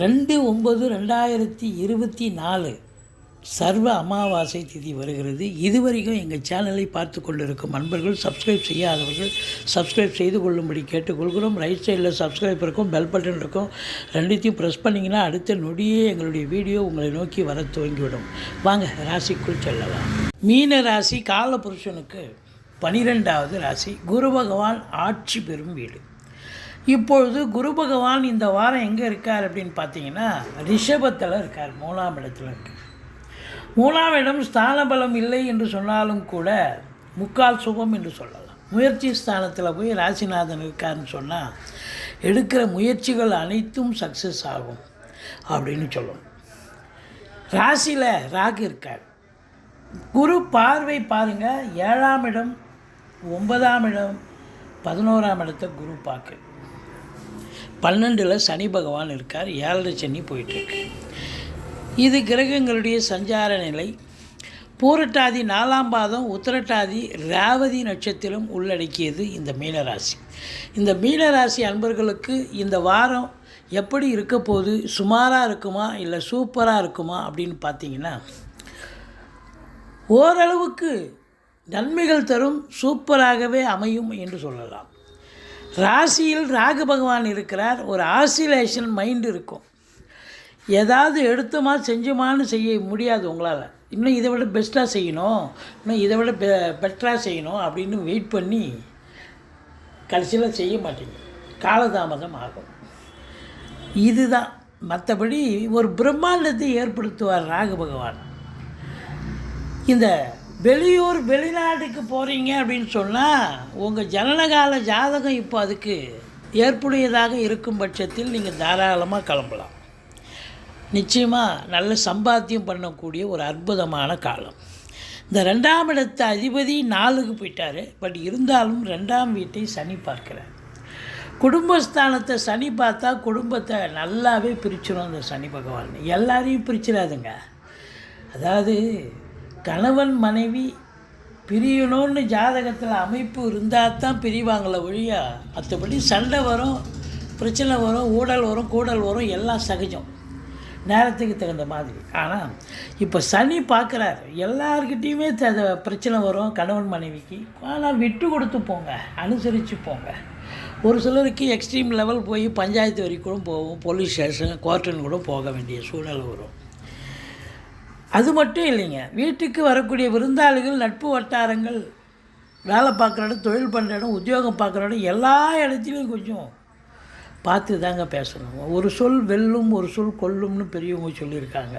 ரெண்டு ஒம்பது ரெண்டாயிரத்தி இருபத்தி நாலு சர்வ அமாவாசை திதி வருகிறது. இதுவரைக்கும் எங்கள் சேனலை பார்த்து கொண்டிருக்கும் அன்பர்கள் சப்ஸ்கிரைப் செய்யாதவர்கள் சப்ஸ்கிரைப் செய்து கொள்ளும்படி கேட்டுக்கொள்கிறோம். ரைட் சைடில் சப்ஸ்கிரைப் இருக்கும் பெல் பட்டன் இருக்கும். ரெண்டுத்தையும் ப்ரெஸ் பண்ணிங்கன்னா அடுத்த நொடியே எங்களுடைய வீடியோ உங்களை நோக்கி வர துவங்கிவிடும். வாங்க ராசிக்குள் செல்லலாம். மீன ராசி காலபுருஷனுக்கு பனிரெண்டாவது ராசி. குரு பகவான் ஆட்சி பெறும் வீடு. இப்பொழுது குரு பகவான் இந்த வாரம் எங்கே இருக்கார் அப்படின்னு பார்த்தீங்கன்னா ரிஷபத்தில் இருக்கார் மூணாம் இடத்துல இருக்கார். மூணாம் இடம் ஸ்தான பலம் இல்லை என்று சொன்னாலும் கூட முக்கால் சுபம் என்று சொல்லலாம். முயற்சி ஸ்தானத்தில் போய் ராசிநாதன் இருக்காருன்னு சொன்னால் எடுக்கிற முயற்சிகள் அனைத்தும் சக்ஸஸ் ஆகும் அப்படின்னு சொல்லணும் ராசியில் ராகு இருக்கார். குரு பார்வை பாருங்கள் ஏழாம் இடம் ஒன்பதாம் இடம் பதினோராம் இடத்தை குரு பார்க்குது பன்னெண்டில் சனி பகவான் இருக்கார் ஏழரை சனி போயிட்டுருக்கு. இது கிரகங்களுடைய சஞ்சார நிலை. பூரட்டாதி நாலாம் பாதம் உத்திரட்டாதி ரேவதி நட்சத்திரம் உள்ளடக்கியது இந்த மீனராசி. இந்த மீனராசி அன்பர்களுக்கு இந்த வாரம் எப்படி இருக்க போது சுமாராக இருக்குமா? இல்லை சூப்பராக இருக்குமா? அப்படின்னு பார்த்தீங்கன்னா ஓரளவுக்கு நன்மைகள் தரும் சூப்பராகவே அமையும் என்று சொல்லலாம். ராசியில் ராகு பகவான் இருக்கிறார். ஒரு ஆசிலேஷன் மைண்டு இருக்கும். ஏதாவது எடுத்தோமா செஞ்சோமான்னு செய்ய முடியாது உங்களால். இன்னும் இதை விட பெஸ்ட்டாக செய்யணும். இன்னும் இதை விட பெ பெட்டராக செய்யணும் அப்படின்னு வெயிட் பண்ணி கடைசியில் செய்ய மாட்டீங்க. காலதாமதம் ஆகும். இதுதான். மற்றபடி ஒரு பிரம்மாண்டத்தை ஏற்படுத்துவார் ராகு பகவான். இந்த வெளியூர் வெளிநாட்டுக்கு போகிறீங்க அப்படின்னு சொன்னால் உங்கள் ஜனனகால ஜாதகம் இப்போ அதுக்கு ஏற்புடையதாக இருக்கும் பட்சத்தில் நீங்கள் தாராளமாக கிளம்பலாம். நிச்சயமாக நல்ல சம்பாத்தியம் பண்ணக்கூடிய ஒரு அற்புதமான காலம். இந்த ரெண்டாம் இடத்து அதிபதி நாலுக்கு போயிட்டார். பட் இருந்தாலும் ரெண்டாம் வீட்டை சனி பார்க்கிறார். குடும்பஸ்தானத்தை சனி பார்த்தா குடும்பத்தை நல்லாவே பிரிச்சிடும் அந்த சனி பகவான். எல்லாரையும் பிரிச்சிடாதுங்க அதாவது கணவன் மனைவி பிரியணும்னு ஜாதகத்தில் அமைப்பு இருந்தால் தான் பிரிவாங்களே ஒழியா மற்றபடி சண்டை வரும் பிரச்சனை வரும் ஊழல் வரும் கூடல் வரும் எல்லாம் சகஜம். நேரத்துக்கு தகுந்த மாதிரி. ஆனால் இப்போ சனி பார்க்குறாரு எல்லார்கிட்டேயுமே த பிரச்சனை வரும் கணவன் மனைவிக்கு. ஆனால் விட்டு கொடுத்து போங்க அனுசரித்து போங்க. ஒரு சிலருக்கு எக்ஸ்ட்ரீம் லெவல் போய் பஞ்சாயத்து வரைக்கும் கூட போலீஸ் ஸ்டேஷன் கோர்ட்டுன்னு கூட போக வேண்டிய சூழ்நிலை வரும். அது மட்டும் இல்லைங்க. வீட்டுக்கு வரக்கூடிய விருந்தாளிகள் நட்பு வட்டாரங்கள் வேலை பார்க்குற இடம் தொழில் பண்ணுற இடம் உத்தியோகம் பார்க்குற இடம் எல்லா இடத்துலையும் கொஞ்சம் பார்த்து தாங்க பேசணும். ஒரு சொல் வெல்லும் ஒரு சொல் கொல்லும்னு பெரியவங்க சொல்லியிருக்காங்க.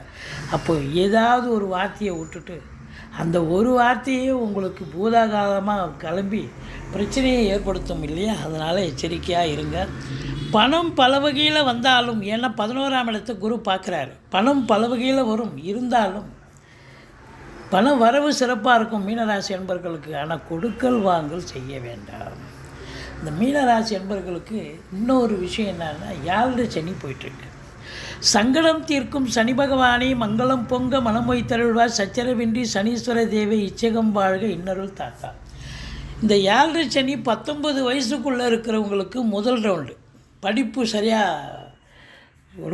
அப்போ ஏதாவது ஒரு வார்த்தையை விட்டுட்டு அந்த ஒரு வார்த்தையே உங்களுக்கு பூதாகாலமாக கிளம்பி பிரச்சனையை ஏற்படுத்தும் இல்லையா? அதனால் எச்சரிக்கையாக இருங்க. பணம் பல வகையில் வந்தாலும் ஏன்னா பதினோராம் இடத்தை குரு பார்க்குறாரு. பணம் பல வகையில் வரும் இருந்தாலும் பண வரவு சிறப்பாக இருக்கும் மீனராசி என்பர்களுக்கு ஆனால் கொடுக்கல் வாங்கல் செய்ய வேண்டாம். இந்த மீனராசி என்பர்களுக்கு இன்னொரு விஷயம் என்னன்னா ஏழரை சனி போயிட்டுருக்கு. சங்கடம் தீர்க்கும் சனி பகவானை மங்களம் பொங்க மனமொய் தருள்வா சச்சரவின்றி சனீஸ்வர தேவை இச்சகம் வாழ்க இன்னருள் தாத்தா. இந்த ஏழரை சனி பத்தொன்பது வயசுக்குள்ளே இருக்கிறவங்களுக்கு முதல் ரவுண்டு. படிப்பு சரியாக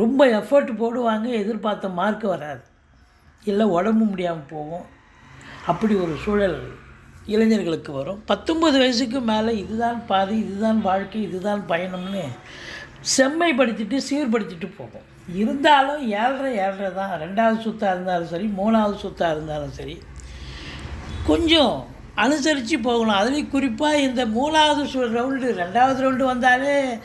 ரொம்ப எஃபர்ட் போடுவாங்க எதிர்பார்த்த மார்க் வராது. இல்லை உடம்பு முடியாமல் போகும். அப்படி ஒரு சூழல் இளைஞர்களுக்கு வரும். பத்தொம்பது வயசுக்கு மேலே இதுதான் பாதி இதுதான் வாழ்க்கை இதுதான் பயணம்னு செம்மைப்படுத்திட்டு சீர்படுத்திட்டு போகும். இருந்தாலும் ஏழ்ரை ஏழ்ரை தான். ரெண்டாவது சுத்தாக இருந்தாலும் சரி மூணாவது சுத்தாக இருந்தாலும் சரி. கொஞ்சம் அனுசரித்து போகணும். அதுலேயும் குறிப்பாக இந்த மூணாவது சு ரவுண்டு ரெண்டாவது ரவுண்டு வந்தாலே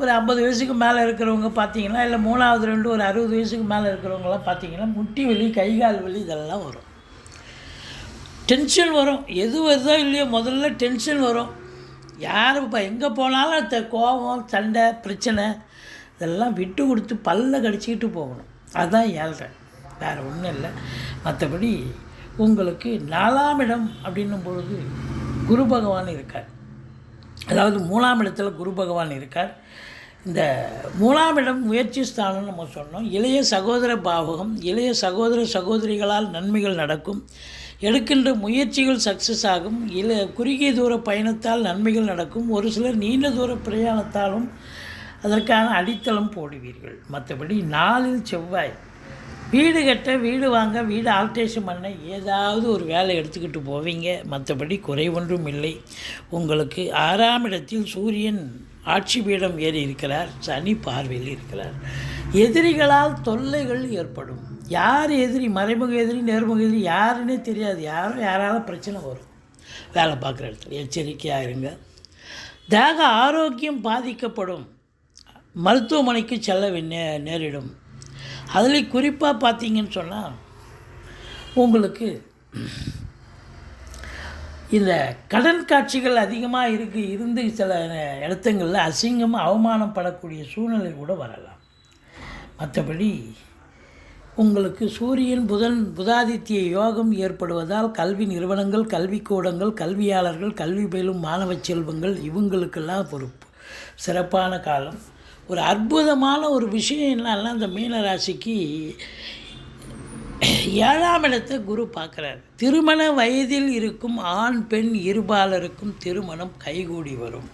ஒரு ஐம்பது வயசுக்கு மேலே இருக்கிறவங்க பார்த்தீங்கன்னா இல்லை மூணாவது ரெண்டு ஒரு அறுபது வயசுக்கு மேலே இருக்கிறவங்களாம் பார்த்தீங்கன்னா முட்டி வலி கை கால் வலி இதெல்லாம் வரும். டென்ஷன் வரும். எது வருதோ இல்லையோ முதல்ல டென்ஷன் வரும். யார் இப்போ எங்கே போனாலும் அந்த கோபம் சண்டை பிரச்சனை இதெல்லாம் விட்டு கொடுத்து பல்ல கடிச்சிக்கிட்டு போகணும். அதுதான் ஏழ்ரை. வேறு ஒன்றும் இல்லை. மற்றபடி உங்களுக்கு நாலாம் இடம் அப்படின்னும் பொழுது குரு பகவான் இருக்கார். அதாவது மூணாம் இடத்துல குரு பகவான் இருக்கார். இந்த மூணாம் இடம் முயற்சி ஸ்தானம் நம்ம சொன்னோம். இளைய சகோதர பாவகம் இளைய சகோதர சகோதரிகளால் நன்மைகள் நடக்கும். எடுக்கின்ற முயற்சிகள் சக்ஸஸ் ஆகும். இல குறுகிய தூர பயணத்தால் நன்மைகள் நடக்கும். ஒரு சிலர் நீண்ட தூர பிரயாணத்தாலும் அதற்கான அடித்தளம் போடுவீர்கள். மற்றபடி நாளில் செவ்வாய் வீடு கட்ட வீடு வாங்க வீடு ஆல்ட்ரேஷன் பண்ண ஏதாவது ஒரு வேலை எடுத்துக்கிட்டு போவீங்க. மற்றபடி குறை ஒன்றும் இல்லை. உங்களுக்கு ஆறாம் இடத்தில் சூரியன் ஆட்சி பீடம் ஏறி இருக்கிறார். சனி பார்வையில் இருக்கிறார். எதிரிகளால் தொல்லைகள் ஏற்படும். யார் எதிரி? மறைமுக எதிரி நேர்முக எதிரி யாருன்னே தெரியாது. யாரும் யாரால பிரச்சனை வரும். வேலை பார்க்குற இடத்துல எச்சரிக்கையாக இருங்க. தேக ஆரோக்கியம் பாதிக்கப்படும். மருத்துவமனைக்கு செல்ல நே நேரிடும். அதில் குறிப்பாக பார்த்தீங்கன்னு சொன்னால் உங்களுக்கு இந்த கடன் காட்சிகள் அதிகமாக இருக்கு இருந்து சில இடத்துங்களில் அசிங்கம் அவமானப்படக்கூடிய சூழ்நிலை கூட வரலாம். மற்றபடி உங்களுக்கு சூரியன் புதன் புதாதித்ய யோகம் ஏற்படுவதால் கல்வி நிறுவனங்கள் கல்விக்கூடங்கள் கல்வியாளர்கள் கல்வி பயிலும் மாணவ செல்வங்கள் இவங்களுக்கெல்லாம் பொறுப்பு. சிறப்பான காலம். ஒரு அற்புதமான ஒரு விஷயம் என்னன்னா மீனராசிக்கு ஏழாம் இடத்தை குரு பார்க்குறாரு. திருமண வயதில் இருக்கும் ஆண் பெண் இருபாலருக்கும் திருமணம் கைகூடி வரும்.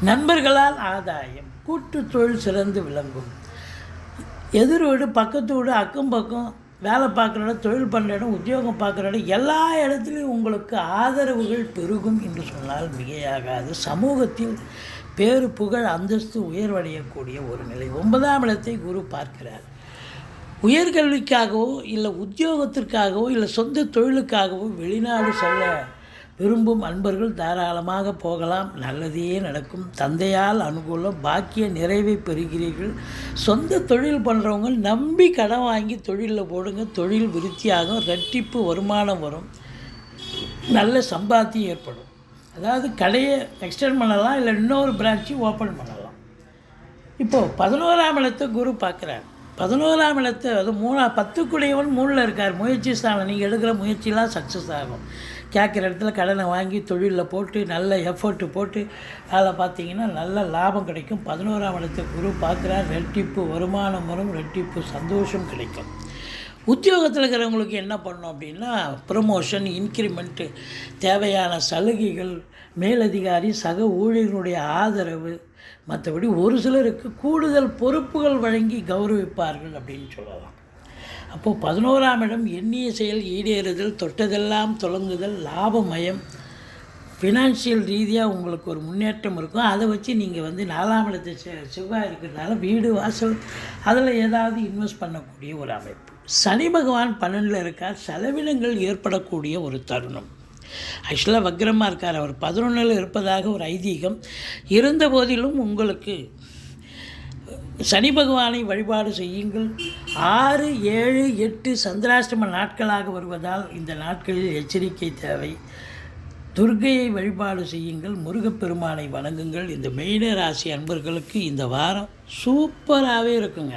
நண்பர்களால் ஆதாயம் கூட்டு தொழில் சிறந்து விளங்கும். எதிர் வீடு பக்கத்து வீடு அக்கம் பக்கம் வேலை பார்க்குற இடம் தொழில் பண்ணுற இடம் உத்தியோகம் பார்க்குற இடம் எல்லா இடத்துலையும் உங்களுக்கு ஆதரவுகள் பெருகும் என்று சொன்னால் மிகையாகாது. சமூகத்தில் பேரு புகழ் அந்தஸ்து உயர்வடையக்கூடிய ஒரு நிலை. ஒன்பதாம் இடத்தை குரு பார்க்கிறார். உயர்கல்விக்காகவோ இல்லை உத்தியோகத்திற்காகவோ இல்லை சொந்த தொழிலுக்காகவோ வெளிநாடு செல்ல விரும்பும் அன்பர்கள் தாராளமாக போகலாம். நல்லதே நடக்கும். தந்தையால் அனுகூலம் பாக்கிய நிறைவை பெறுகிறீர்கள். சொந்த தொழில் பண்ணுறவங்க நம்பி கடன் வாங்கி தொழிலில் போடுங்க. தொழில் விருத்தியாகும். ரெட்டிப்பு வருமானம் வரும். நல்ல சம்பாத்தியம் ஏற்படும். அதாவது கடையை எக்ஸ்டெண்ட் பண்ணலாம் இல்லை இன்னொரு பிரான்ச்சு ஓப்பன் பண்ணலாம். இப்போது பதினோராம் இடத்தை குரு பார்க்குறாங்க பதினோராம் இடத்தை அது மூணா பத்துக்குடையவன் மூணில் இருக்கார். முயற்சி ஸ்தானம் நீங்கள் எடுக்கிற முயற்சிலாம் சக்ஸஸ் ஆகும். கேட்குற இடத்துல கடனை வாங்கி தொழிலில் போட்டு நல்ல எஃபர்ட்டு போட்டு அதில் பார்த்தீங்கன்னா நல்ல லாபம் கிடைக்கும். பதினோராம் இடத்தை குரு பார்க்குறார். ரெட்டிப்பு வருமானம் வரும் ரெட்டிப்பு சந்தோஷம் கிடைக்கும். உத்தியோகத்தில் இருக்கிறவங்களுக்கு என்ன பண்ணணும் அப்படின்னா ப்ரமோஷன் இன்க்ரிமெண்ட்டு தேவையான சலுகைகள் மேலதிகாரி சக ஊழியர்களுடைய ஆதரவு மற்றபடி ஒரு சிலருக்கு கூடுதல் பொறுப்புகள் வழங்கி கௌரவிப்பார்கள் அப்படின்னு சொல்லலாம். அப்போது பதினோராம் இடம் எண்ணிய செயல் ஈடேறுதல் தொட்டதெல்லாம் தொடங்குதல் லாபமயம். ஃபினான்ஷியல் ரீதியாக உங்களுக்கு ஒரு முன்னேற்றம் இருக்கும். அதை வச்சு நீங்கள் வந்து நாலாம் இடத்து செ- செவ்வாய் இருக்கிறதுனால வீடு வாசல் அதில் ஏதாவது இன்வெஸ்ட் பண்ணக்கூடிய ஒரு அமைப்பு. சனி பகவான் பன்னெண்டில் இருக்கார். செலவினங்கள் ஏற்படக்கூடிய ஒரு தருணம். ஆக்சுவலாக வக்ரமாக இருக்கார். அவர் பதினொன்றில் இருப்பதாக ஒரு ஐதீகம். இருந்த போதிலும் உங்களுக்கு சனி பகவானை வழிபாடு செய்யுங்கள். ஆறு ஏழு எட்டு சந்திராஷ்டம நாட்களாக வருவதால் இந்த நாட்களில் எச்சரிக்கை தேவை. துர்கையை வழிபாடு செய்யுங்கள். முருகப்பெருமானை வணங்குங்கள். இந்த மெயின ராசி அன்பர்களுக்கு இந்த வாரம் சூப்பராகவே இருக்குங்க.